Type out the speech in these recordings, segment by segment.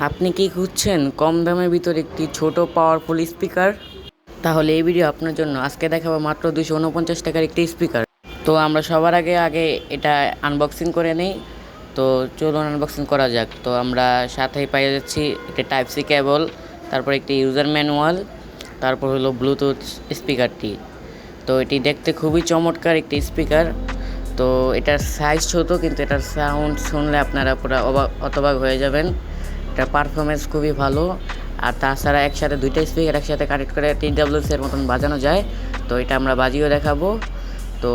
আপনি কি খুঁজছেন? কম দামের ভিতর একটি ছোট পাওয়ারফুল স্পিকার তাহলে এই ভিডিও আপনার জন্য। আজকে দেখাবো মাত্র দুশো উনপঞ্চাশ টাকার একটি স্পিকার তো আমরা সবার আগে আগে এটা আনবক্সিং করে নিই। তো চলুন আনবক্সিং করা যাক। তো আমরা সাথেই পেয়ে যাচ্ছি একটি টাইপ সি কেবল তারপর একটি ইউজার ম্যানুয়াল তারপর হলো ব্লুটুথ স্পিকারটি তো এটি দেখতে খুবই চমৎকার একটি স্পিকার তো এটার সাইজ ছোট, কিন্তু এটার সাউন্ড শুনলে আপনারা পুরো অবাক অতবাক হয়ে যাবেন। এটার পারফরমেন্স খুবই ভালো। আর তাছাড়া একসাথে দুইটা স্পিকার একসাথে কানেক্ট করে টি ডাব্লিউসি এর মতন বাজানো যায়। তো এটা আমরা বাজিয়েও দেখাবো। তো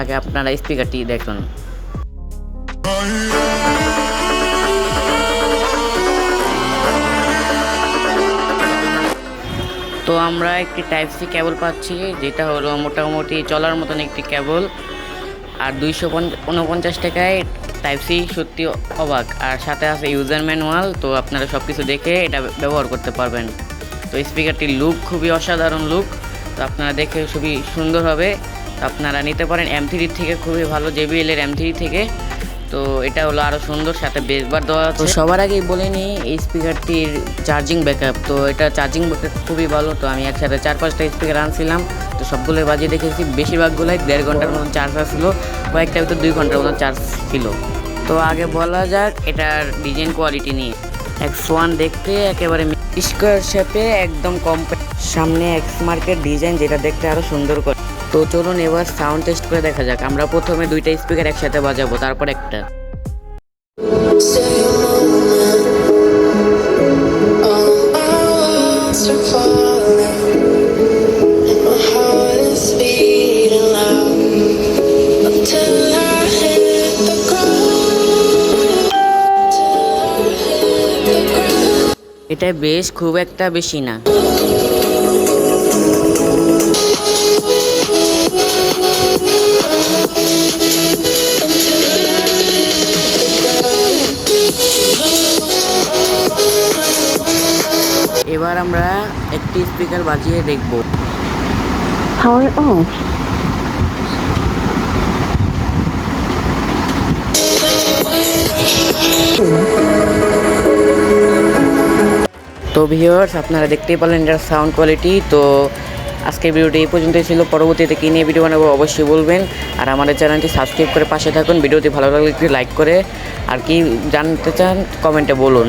আগে আপনারা স্পিকারটি দেখুন। তো আমরা একটি টাইপ সি কেবল পাচ্ছি, যেটা হলো মোটামুটি চলার মতন একটি কেবল আর দুইশো উনপঞ্চাশ টাকায় টাইপ সি সত্যি অবাক। আর সাথে আছে ইউজার ম্যানুয়াল তো আপনারা সব কিছু দেখে এটা ব্যবহার করতে পারবেন। তো স্পিকারটির লুক খুবই অসাধারণ লুক তো আপনারা দেখে খুবই সুন্দর হবে। তো আপনারা নিতে পারেন এম থ্রির থেকে খুবই ভালো জেবিএল এর এম থ্রি থেকে। তো এটা হলো আরও সুন্দর সাথে বেসবার দেওয়া তো সবার আগেই বলে নিই এই স্পিকারটির চার্জিং ব্যাকআপ তো এটা চার্জিং ব্যাকআপ খুবই ভালো। তো আমি একসাথে চার পাঁচটা স্পিকার আনছিলাম তো সবগুলো বাজিয়ে দেখেছি। বেশিরভাগগুলোই দেড় ঘণ্টার মতন চার্জ আসছিল কয়েকটা ভিতর দুই ঘণ্টার মতো চার্জ ছিল। তো আগে বলা যাক, এটার ডিজাইন কোয়ালিটি নিয়ে। এক্স ওয়ান দেখতে একেবারে স্কোয়ার শেপে একদম কম সামনে এক্স মার্কের ডিজাইন যেটা দেখতে আরও সুন্দর করে। তো চলুন এবার সাউন্ড টেস্ট করে দেখা যাক। আমরা প্রথমে দুইটা স্পিকার একসাথে বাজাবো, তারপর একটা। এটা বেশ খুব একটা বেশি না। এবার আমরা একটি স্পিকার বাজিয়ে দেখব। Power off. তো ভিউয়ার্স আপনারা দেখতেই পারলেন এটার সাউন্ড কোয়ালিটি তো আজকের ভিডিওটি এই পর্যন্তই ছিল। পরবর্তীতে কী নিয়ে ভিডিও বানাবো অবশ্যই বলবেন। আর আমাদের চ্যানেলটি সাবস্ক্রাইব করে পাশে থাকুন। ভিডিওটি ভালো লাগলে একটু লাইক করে, আর কি জানতে চান কমেন্টে বলুন।